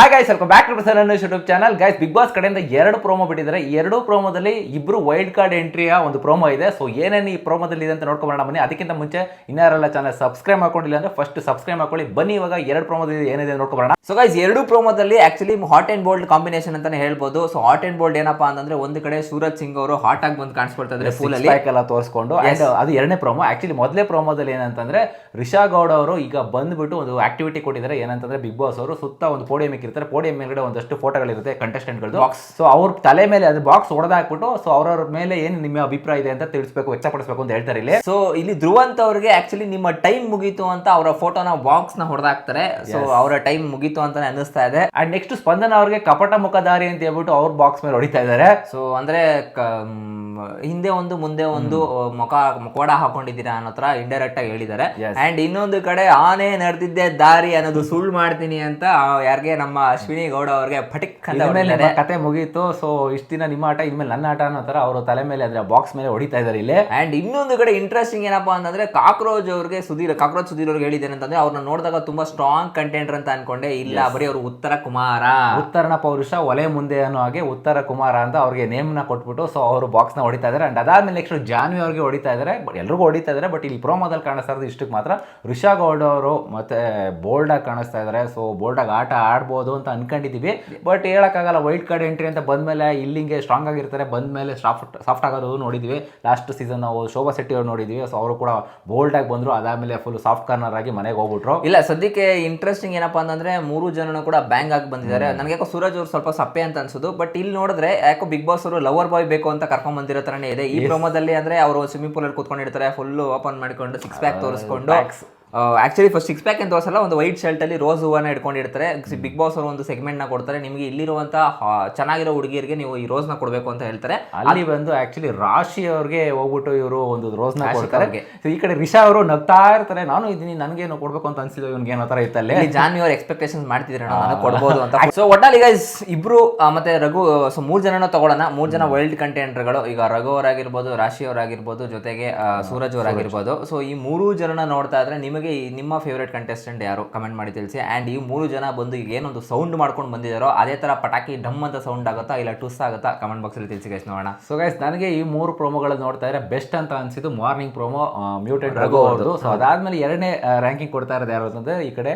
Hi guys welcome back to sir YouTube channel guys big boss ಕಡೆಯಿಂದ ಎರಡು promo ಬಿಟ್ಟಿದ್ದಾರೆ. ಎರಡು ಪ್ರೋಮೋದಲ್ಲಿ ಇಬ್ರು ವೈಲ್ಡ್ ಕಾರ್ಡ್ ಎಂಟ್ರಿಯ ಒಂದು ಪ್ರೋಮೋ ಇದೆ. ಸೊ ಏನೇನು ಈ ಪ್ರೋಮೋದಲ್ಲಿ ಇದೆ ಅಂತ ನೋಡ್ಕೊಂಬರೋಣ ಬನ್ನಿ ಅದಕ್ಕಿಂತ ಮುಂಚೆ ಇನ್ನಾರೆಲ್ಲ ಚಾನಲ್ ಸಬ್ಸ್ಕ್ರೈಬ್ ಮಾಡ್ಕೊಂಡಿಲ್ಲ ಅಂದ್ರೆ ಫಸ್ಟ್ ಸಬ್ಸ್ಕ್ರೈಬ್ ಮಾಡ್ಕೊಳ್ಳಿ. ಬನ್ನಿ ಇವಾಗ ಎರಡು ಪ್ರೋಮೋದಲ್ಲಿ ಏನಿದೆ ನೋಡ್ಕೊಂಬರೋಣ ಸೊ ಗೈಸ್ ಎರಡು ಪ್ರೋಮೋದಲ್ಲಿ actually hot and bold combination ಅಂತಾನೆ ಹೇಳ್ಬೋದು. ಸೊ ಹಾಟ್ ಅಂಡ್ ಬೋಲ್ಡ್ ಏನಪ್ಪಾ ಅಂತಂದ್ರೆ ಒಂದು ಕಡೆ ಸೂರಜ್ ಸಿಂಗ್ ಅವರು ಹಾಟ್ ಆಗಿ ಬಂದು ಕಾಣಿಸ್ಕೊಳ್ತಾ ಇದ್ದಾರೆ ಫುಲ್ ಅಲ್ಲಿ. ಎಲ್ಲ ತೋರಿಸ್ಕೊಂಡು. ಅಂಡ್ ಅದು ಎರಡನೇ ಪ್ರೋಮೋ ಆಕ್ಚುಲಿ ಮೊದಲೇ ಪ್ರೋಮೋದಲ್ಲಿ ಏನಂತಂದ್ರೆ ರಿಷಾ ಗೌಡ ಅವರು ಈಗ ಬಂದ್ಬಿಟ್ಟು ಒಂದು ಆಕ್ಟಿವಿಟಿ ಕೊಟ್ಟಿದ್ದಾರೆ. ಏನಂತಂದ್ರೆ ಬಿಗ್ ಬಾಸ್ ಅವರು ಸುತ್ತ ಒಂದು ಪೋಡಿಯಂ ಇಕ್ಕಿರ್ತಾರೆ ಪೋಡಿಯಂ ಮೇಲ್ಗಡೆ ಒಂದಷ್ಟು ಫೋಟೋಗಳಿರುತ್ತೆ ಕಂಟೆಸ್ಟೆಂಟ್ಗಳು ಬಾಕ್ಸ್ ಸೊ ಅವ್ರ ತಲೆ ಮೇಲೆ ಅದು ಬಾಕ್ಸ್ ಹೊಡೆದಾಕ್ಬಿಟ್ಟು ಸೊ ಅವ್ರವ್ರ ಮೇಲೆ ಏನು ನಿಮ್ಮ ಅಭಿಪ್ರಾಯ ಇದೆ ಅಂತ ತಿಳಿಸ್ಬೇಕು ವ್ಯಕ್ತಪಡಿಸಬೇಕು ಅಂತ ಹೇಳ್ತಾರೆ ಇಲ್ಲಿ. ಸೊ ಇಲ್ಲಿ ಧ್ರುವಂತ ಅವರಿಗೆ ಆಕ್ಚುಲಿ ನಿಮ್ಮ ಟೈಮ್ ಮುಗೀತು ಅಂತ ಅವರ ಫೋಟೋನ ಬಾಕ್ಸ್ನ ಹೊಡೆದಾಕ್ತಾರೆ. ಸೊ ಅವರ ಟೈಮ್ ಮುಗೀತು ಅಂತ ಅನಿಸ್ತಾ ಇದೆ. ಅಂಡ್ ನೆಕ್ಸ್ಟ್ ಸ್ಪಂದನ ಅವ್ರಿಗೆ ಕಪಟ ಮುಖದಾರಿ ಅಂತ ಹೇಳ್ಬಿಟ್ಟು ಅವ್ರ ಬಾಕ್ಸ್ ಮೇಲೆ ಹೊಡಿತಾ ಇದ್ದಾರೆ. ಸೊ ಅಂದ್ರೆ ಹಿಂದೆ ಒಂದು ಮುಂದೆ ಒಂದು ಮುಖ ಮುಖವಾಡ ಹಾಕೊಂಡಿದ್ದೀರಾ ಅನ್ನೋ ತರ ಇಂಡೈರೆಕ್ಟ್ ಆಗಿ ಹೇಳಿದ್ದಾರೆ. ಅಂಡ್ ಇನ್ನೊಂದು ಕಡೆ ಆನೆ ನಡೆದಿದ್ದೆ ದಾರಿ ಅನ್ನೋದು ಸುಳ್ಳು ಮಾಡ್ತೀನಿ ಅಂತ ಯಾರಿಗೆ ನಮ್ಮ ಅಶ್ವಿನಿ ಗೌಡ ಅವ್ರಿಗೆ ಫಟಿಕ್ ಅಂತ ಕಥೆ ಕತೆ ಮುಗೀತು ಸೊ ಇಷ್ಟು ದಿನ ನಿಮ್ಮ ಆಟ ಇನ್ಮೇಲೆ ನನ್ನ ಆಟ ಅನ್ನೋ ತರ ಅವರು ತಲೆ ಮೇಲೆ ಅದ್ರ ಬಾಕ್ಸ್ ಮೇಲೆ ಹೊಡಿತಾ ಇದ್ದಾರೆ ಇಲ್ಲಿ. ಅಂಡ್ ಇನ್ನೊಂದು ಕಡೆ ಇಂಟ್ರೆಸ್ಟಿಂಗ್ ಏನಪ್ಪಾ ಅಂತಂದ್ರೆ ಕಾಕ್ರೋಜ್ ಅವ್ರಿಗೆ ಸುಧೀರ್ ಕಾಕ್ರೋಜ್ ಸುಧೀರ್ ಅವ್ರಿಗೆ ಹೇಳಿದ್ದೇನೆ ಅಂತಂದ್ರೆ ಅವ್ರನ್ನ ನೋಡಿದಾಗ ತುಂಬಾ ಸ್ಟ್ರಾಂಗ್ ಕಂಟೆಂಟರ್ ಅಂತ ಅನ್ಕೊಂಡೆ. ಇಲ್ಲ ಬರೀ ಅವ್ರು ಉತ್ತರ ಕುಮಾರ. ಉತ್ತರನ ಪೌರುಷ ಒಲೆ ಮುಂದೆ ಅನ್ನೋ ಹಾಗೆ ಉತ್ತರ ಕುಮಾರ ಅಂತ ಅವ್ರಿಗೆ ನೇಮ್ನ ಕೊಟ್ಬಿಟ್ಟು ಸೊ ಅವರು ಬಾಕ್ಸ್ನ ಹೊಡಿತಾ ಇದ್ದಾರೆ ಅಂಡ್ ಅದಾದ್ಮೇಲೆ ನೆಕ್ಸ್ಟ್ ಜಾನ್ವಿ ಅವ್ರಿಗೆ ಹೊಡಿತಾ ಇದ್ದಾರೆ ಬಟ್ ಎಲ್ರಿಗೂ ಹೊಡಿತಾ ಇದ್ದಾರೆ ಬಟ್ ಇಲ್ಲಿ ಪ್ರೋಮೋದಲ್ಲಿ ಕಾಣಿಸ್ತಾ ಇರೋದು ಇಷ್ಟಕ್ಕೆ ಮಾತ್ರ. ಋಷಾ ಗೌಡ ಅವರು ಮತ್ತೆ ಬೋಲ್ಡ್ ಆಗಿ ಕಾಣಿಸ್ತಾ ಇದ್ದಾರೆ ಸೊ ಬೋಲ್ಡ್ ಆಗಿ ಆಟ ಆಡ್ಬೋದು. ಅಂತ ಅನ್ಕೊಂಡಿದ್ದೀವಿ ಬಟ್ ಹೇಳೋಕ್ಕಾಗಲ್ಲ ವೈಟ್ ಕಾರ್ಡ್ ಎಂಟ್ರಿ ಅಂತ ಬಂದ್ಮೇಲೆ ಇಲ್ಲಿಂಗೆ ಸ್ಟ್ರಾಂಗ್ ಆಗಿರ್ತಾರೆ. ಬಂದ್ಮೇಲೆ ಸಾಫ್ಟ್ ಸಾಫ್ಟ್ ಆಗೋದು ನೋಡಿದ್ವಿ. ಲಾಸ್ಟ್ ಸೀಸನ್ ನಾವು ಶೋಭಾ ಶೆಟ್ಟಿ ಅವ್ರು ನೋಡಿದ್ವಿ. ಸೊ ಅವರು ಕೂಡ ಬೋಲ್ಡ್ ಆಗಿ ಬಂದ್ರು. ಅದಾದ್ಮೇಲೆ ಫುಲ್ ಸಾಫ್ಟ್ ಕಾರ್ನರ್ ಆಗಿ ಮನೆಗೆ ಹೋಗ್ಬಿಟ್ರು. ಇಲ್ಲ ಸದ್ಯಕ್ಕೆ ಇಂಟ್ರೆಸ್ಟಿಂಗ್ ಏನಪ್ಪಾ ಅಂತಂದ್ರೆ ಮೂರು ಜನನು ಕೂಡ ಬ್ಯಾಂಗ್ ಆಗಿ ಬಂದಿದ್ದಾರೆ. ನನಗೆ ಯಾಕೋ ಸೂರಜ್ ಅವ್ರು ಸ್ವಲ್ಪ ಸಪ್ಪೆ ಅಂತ ಅನ್ಸೋದು. ಬಟ್ ಇಲ್ಲಿ ನೋಡಿದ್ರೆ ಯಾಕೋ ಬಿಗ್ ಬಾಸ್ ಅವರು ಲವರ್ ಬಾಯ್ ಬೇಕು ಅಂತ ಕರ್ಕೊಂಡ್ ಬಂದಿರೋ ತರನೇ ಇದೆ. ಈ ಪ್ರೋಮೋದಲ್ಲಿ ಅಂದ್ರೆ ಅವರು ಸ್ವಿಮ್ಮಿಂಗ್ ಪೂಲ್ ಅಲ್ಲಿ ಕೂತ್ಕೊಂಡಿರ್ತಾರೆ. ಫುಲ್ ಓಪನ್ ಮಾಡ್ಕೊಂಡು ಸಿಕ್ಸ್ ಪ್ಯಾಕ್ ತೋರಿಸ್ಕೊಂಡು. ಆಕ್ಚುಲಿ ಫಸ್ಟ್ ಸಿಕ್ಸ್ ಪ್ಯಾಕ್ ಅಂತ ತೋರಿಸಲ್ಲ ಒಂದು ವೈಟ್ ಶರ್ಟ್ ಅಲ್ಲಿ ರೋಸ್ ಹೂವನ್ನ ಇಟ್ಕೊಂಡಿರ್ತಾರೆ ಬಿಗ್ ಬಾಸ್ ಅವರು ಒಂದು ಸೆಗ್ಮೆಂಟ್ನ ಕೊಡ್ತಾರೆ. ನಿಮಗೆ ಇಲ್ಲಿರುವಂತ ಚೆನ್ನಾಗಿರೋ ಹುಡುಗಿಯರಿಗೆ ನೀವು ಈ ರೋಸ್ನ ಕೊಡಬೇಕು ಅಂತ ಹೇಳ್ತಾರೆ. ಅಲ್ಲಿ ಬಂದು ಆಕ್ಚುಲಿ ರಾಶಿ ಅವ್ರಿಗೆ ಹೋಗ್ಬಿಟ್ಟು ಇವರು ಒಂದು ರೋಸ್ನ ಕೊಡ್ತಾರೆ. ಸೊ ಈ ಕಡೆ ರಿಷಾ ಅವರು ನಗ್ತಾ ಇರ್ತಾರೆ. ನಾನು ಇದೀನಿ ಏನು ಕೊಡಬೇಕು ಅಂತ ಅನ್ಸಿದ್ದು ಇವ್ನಿಗೆ ಏನೋ ತರ ಇತ್ತಲ್ಲಿ. ಜಾನ್ವಿ ಅವ್ರ ಎಕ್ಸ್ಪೆಕ್ಟೇಷನ್ ಮಾಡ್ತಿದ್ರೆ ನಾನು ಕೊಡ್ಬೋದು ಅಂತ. ಸೊ ಒಟ್ಟಲ್ಲಿ ಗೈಸ್ ಇಬ್ರು ಮತ್ತೆ ರಘು ಸೊ ಮೂರು ಜನನ ತಗೊಳ್ಳೋಣ. ಮೂರು ಜನ ವೈಲ್ಡ್ ಕಂಟೆಂಟರ್ಗಳು ಈಗ ರಘು ಅವರಾಗಿರ್ಬೋದು ರಾಶಿ ಅವರಾಗಿರ್ಬೋದು ಜೊತೆಗೆ ಸೂರಜ್ ಅವರಾಗಿರ್ಬೋದು. ಸೊ ಈ ಮೂರು ಜನನ ನೋಡ್ತಾ ಇದ್ರೆ ನಿಮಗೆ ಈ ನಿಮ್ಮ ಫೇವ್ರೇಟ್ ಕಂಟೆಸ್ಟೆಂಟ್ ಯಾರು? ಕಮೆಂಟ್ ಮಾಡಿ ತಿಳಿಸಿ. ಆ್ಯಂಡ್ ಈ ಮೂರು ಜನ ಬಂದು ಈಗ ಏನೊಂದು ಸೌಂಡ್ ಮಾಡ್ಕೊಂಡು ಬಂದಿದ್ದಾರೋ ಅದೇ ತರ ಪಟಾಕಿ ಡಮ್ ಅಂತ ಸೌಂಡ್ ಆಗುತ್ತಾ ಇಲ್ಲ ಟುಸ್ ಆಗುತ್ತಾ ಕಮೆಂಟ್ ಬಾಕ್ಸ್ ಅಲ್ಲಿ ತಿಳಿಸಿ ಗೈಸ್ ನೋಡೋಣ. ಸೊ ಗೈಸ್ ನನಗೆ ಈ ಮೂರು ಪ್ರೋಮೋಗಳು ನೋಡ್ತಾ ಇದ್ರೆ ಬೆಸ್ಟ್ ಅಂತ ಅನ್ಸಿದ್ದು ಮಾರ್ನಿಂಗ್ ಪ್ರೋಮೋ ಮ್ಯೂಟೆಡ್ ರಘು ಅವ್ರದ್ದು. ಸೊ ಅದಾದ್ಮೇಲೆ ಎರಡನೇ ರ್ಯಾಂಕಿಂಗ್ ಕೊಡ್ತಾ ಇರೋದು ಯಾರು ಅಂತಂದ್ರೆ ಈ ಕಡೆ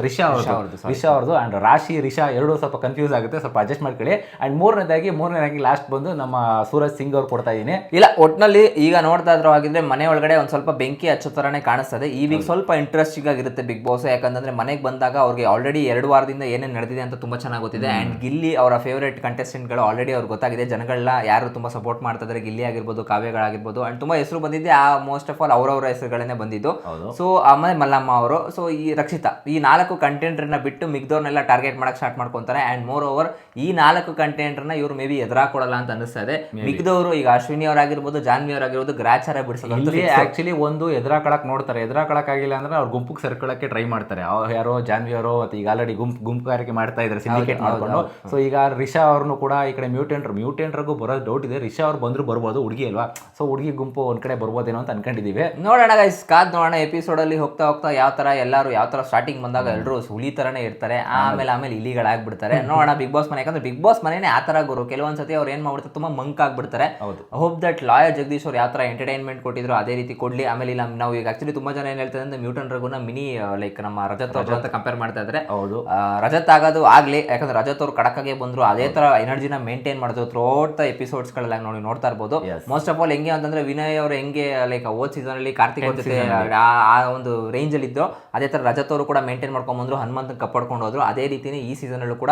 ರಿಷಾ- ಅವ್ರದ್ದು. ರಿಷಾ ಅವ್ರದ್ದು. ಆ್ಯಂಡ್ ರಾಶಿ ರಿಷಾ ಎರಡೂ ಸ್ವಲ್ಪ ಕನ್ಫ್ಯೂಸ್ ಆಗುತ್ತೆ ಸ್ವಲ್ಪ ಅಡ್ಜಸ್ಟ್ ಮಾಡ್ಕೊಳ್ಳಿ. ಆ್ಯಂಡ್ ಮೂರನೇದಾಗಿ ಮೂರನೇ ರ್ಯಾಂಕಿಂಗ್ ಲಾಸ್ಟ್ ಬಂದು ನಮ್ಮ ಸೂರಜ್ ಸಿಂಗ್ ಅವ್ರು ಕೊಡ್ತಾ ಇದ್ದೀನಿ. ಇಲ್ಲ ಒಟ್ನಲ್ಲಿ ಈಗ ನೋಡ್ತಾ ಇದ್ರೆ ಹಾಗಿದ್ರೆ ಮನೆ ಒಳಗಡೆ ಒಂದು ಸ್ವಲ್ಪ ಬೆಂಕಿ ಹಚ್ಚೋ ಥರನೇ ಕಾಣಿಸ್ತದೆ ಈ ವೀಕ್ ಸ್ವಲ್ಪ ಇಂಟ್ರೆಸ್ಟಿಂಗ್ ಆಗಿರುತ್ತೆ ಬಿಗ್ ಬಾಸ್ ಯಾಕಂದ್ರೆ ಮನೆಗೆ ಬಂದಾಗ ಅವ್ರಿಗೆ ಆಲ್ರೆಡಿ ಎರಡು ವಾರದಿಂದ ಏನೇನು ನಡೆದಿದೆ ಅಂತ ತುಂಬಾ ಚೆನ್ನಾಗಿ ಗೊತ್ತಿದೆ. ಅಂಡ್ ಗಿಲ್ಲಿ ಅವರ ಫೇವರೇಟ್ ಕಂಟೆಸ್ಟೆಂಟ್ಗಳು ಆಲ್ರೆಡಿ ಅವ್ರಿಗೆ ಗೊತ್ತಾಗಿದೆ. ಜನಗಳನ್ನ ಯಾರು ತುಂಬಾ ಸಪೋರ್ಟ್ ಮಾಡ್ತಾ ಇದ್ದಾರೆ ಗಿಲ್ಲಿ ಆಗಿರ್ಬೋದು ಕಾವ್ಯಗಳಾಗಿರ್ಬೋದು. ಅಂಡ್ ತುಂಬಾ ಹೆಸರು ಬಂದಿದೆ ಆ ಮೋಸ್ಟ್ ಆಫ್ ಆಲ್ ಅವರವರ ಹೆಸರುಗಳನ್ನೇ ಬಂದಿದ್ದು. ಸೊ ಆಮೇಲೆ ಮಲ್ಲಮ್ಮ ಅವರು ಸೊ ಈ ರಕ್ಷಿತಾ ಈ ನಾಲ್ಕು ಕಂಟೆಂಟ್ರನ್ನ ಬಿಟ್ಟು ಮಿಗ್ದವ್ರನ್ನೆಲ್ಲ ಟಾರ್ಗೆಟ್ ಮಾಡಕ್ ಸ್ಟಾರ್ಟ್ ಮಾಡ್ಕೊಂತಾರೆ. ಅಂಡ್ ಮೋರ್ ಓವರ್ ಈ ನಾಲ್ಕು ಕಂಟೆಂಟ್ರನ್ನ ಇವರು ಮೇ ಬಿ ಎದುರಾಕೊಡಲ್ಲ ಅಂತ ಅನಿಸ್ತಾ ಇದೆ. ಮಿಗ್ದವರು ಈಗ ಅಶ್ವಿನಿ ಅವರಾಗಿರ್ಬೋದು ಜಾನ್ವಿ ಅವರಾಗಿರ್ಬೋದು ಗ್ರಾಚಾರ ಬಿಡಿಸೋದು ಆಕ್ಚುಲಿ ಒಂದು ಎದುರಾಕಳಕ್ ನೋಡ್ತಾರೆ. ಎದುರಾಕಳಕ್ ಆಗಿಲ್ಲ ಅಂದ್ರೆ ಅವ್ರು ಗುಂಪಿಗೆ ಸೇರ್ಕೊಳ್ಳೋಕ್ಕೆ ಟ್ರೈ ಮಾಡ್ತಾರೆ. ಅವ್ರು ಯಾರೋ ಜಾನ್ವಿ ಅವರು ಮತ್ತು ಈಗ ಆಲ್ರೆಡಿ ಗುಂಪು ಗುಂಪುಗಾರಿಕೆ ಮಾಡ್ತಾ ಇದ್ದಾರೆ ಸಿಂಡಿಕೇಟ್ ಮಾಡಿಕೊಂಡು. ಸೊ ಈಗ ರಿಷಾ ಅವ್ರನ್ನು ಕೂಡ ಈ ಕಡೆ ಮ್ಯೂಟೆಂಟ್ರು ಮ್ಯೂಟೆಂಟ್ರಿಗೂ ಬರೋ ಡೌಟ್ ಇದೆ. ರಿಷಾ ಅವ್ರು ಬಂದ್ರು ಬರ್ಬೋದು ಹುಡುಗಿ ಅಲ್ವಾ? ಸೊ ಹುಡುಗಿ ಗುಂಪು ಒಂದ್ ಕಡೆ ಬರ್ಬೋದೇನೋ ಅಂತ ಅನ್ಕೊಂಡಿದ್ದೀವಿ ನೋಡೋಣ ಗೈಸ್ ಕಾದ್ ನೋಡೋಣ. ಎಪಿಸೋಡ್ ಅಲ್ಲಿ ಹೋಗ್ತಾ ಹೋಗ್ತಾ ಯಾವ ತರ ಎಲ್ಲರೂ ಯಾವ ತರ ಸ್ಟಾರ್ಟಿಂಗ್ ಬಂದಾಗ ಎಲ್ಲರೂ ಹುಲಿ ತರನೇ ಇರ್ತಾರೆ. ಆಮೇಲೆ ಆಮೇಲೆ ಇಲಿಗಳಾಗ್ಬಿಡ್ತಾರೆ. ನೋಡೋಣ ಬಿಗ್ ಬಾಸ್ ಮನೆ. ಯಾಕಂದ್ರೆ ಬಿಗ್ ಬಾಸ್ ಮನೆನೇ ಆ ಥರ ಗುರು. ಕೆಲವೊಂದು ಸತಿ ಅವ್ರು ಏನು ಮಾಡ್ಬಿಡ್ತಾರೆ ತುಂಬಾ ಮಂಕ್ ಆಗ್ಬಿಡ್ತಾರೆ. ಹೌದು. ಹೋಪ್ ದಟ್ ಲಾಯರ್ ಜಗದೀಶ್ ಅವ್ರು ಯಾವ ತರ ಎಂಟರ್ಟೈನ್ಮೆಂಟ್ ಕೊಟ್ಟಿದ್ರು ಅದೇ ರೀತಿ ಕೊಡ್ಲಿ. ಆಮೇಲೆ ಇಲ್ಲ ನಾವು ಈಗ ಆ್ಯಕ್ಚುಲಿ ತುಂಬ ಜನ ಏನ್ ಹೇಳ್ತಾರೆ ಅಂದ್ರೆ ಮ್ಯೂಟನ್ ರಘುನ ಮಿನಿ ಲೈಕ್ ನಮ್ಮ ರಜತ್ ಅವರು. ಅಂತ ಕಂಪೇರ್ ಮಾಡ್ತಾ ಇದ್ರೆ. ಹೌದು. ಆ, ರಜತ್ ಆಗೋದು ಆಗ್ಲಿ ಯಾಕಂದ್ರೆ ರಜತ್ ಅವರು ಕಡಕಾಗೆ ಬಂದ್ರು ಅದೇ ತರ ಎನರ್ಜಿನ ಮೇಂಟೈನ್ ಮಾಡಿದ್ರು ಥ್ರೋಟ್ ದ ಎಪಿಸೋಡ್ಸ್ ಗಳೆಲ್ಲ ನೋಡಿ ನೋಡ್ತಾ ಇರ್ಬೋದು. ಮೋಸ್ಟ್ ಆಫ್ ಆಲ್ ಹೆಂಗೆ ಅಂತಂದ್ರೆ ವಿನಯ್ ಅವ್ರು ಹೆಂಗೆ ಲೈಕ್ ಓದ್ ಸೀಸನ್ ಅಲ್ಲಿ ಕಾರ್ತಿಕ್ ಅವ್ರ ಜೊತೆ ಆ- ಆ ಒಂದು ರೇಂಜ್ ಅಲ್ಲಿ ಇದ್ದು ಅದೇ ತರ ರಜತ್ ಅವರು ಕೂಡ ಮೇಂಟೈನ್ ಮಾಡ್ಕೊಂಡ್ ಬಂದ್ರು ಹನುಮಂತ್ ಕಪ್ಪಾಡ್ಕೊಂಡು ಹೋದ್ರು. ಅದೇ ರೀತಿನೇ ಈ ಸೀಸನ್ ಅಲ್ಲೂ ಕೂಡ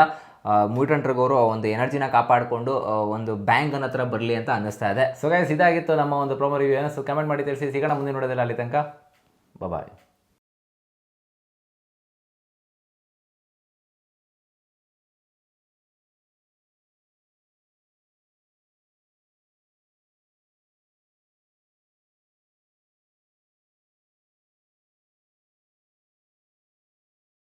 ಅವರು ಒಂದು ಎನರ್ಜಿನ ಕಾಪಾಡಿಕೊಂಡು ಒಂದು ಬ್ಯಾಂಕ್ ಅನ್ನೋ ಹತ್ರ ಬರಲಿ ಅಂತ ಅನ್ನಿಸ್ತಾ ಇದೆ. ಸೊ ಗೈಸ್ ಇದಾಗಿತ್ತು ನಮ್ಮ ಒಂದು ಪ್ರೋಮೋ ರಿವ್ಯೂ ಏನೋ ಕಮೆಂಟ್ ಮಾಡಿ ತಿಳಿಸಿ. ಸಿಗೋಣ ಮುಂದೆ ನೋಡೋದಿಲ್ಲ ಅಲ್ಲಿ ತನಕ. ಬಾಯ್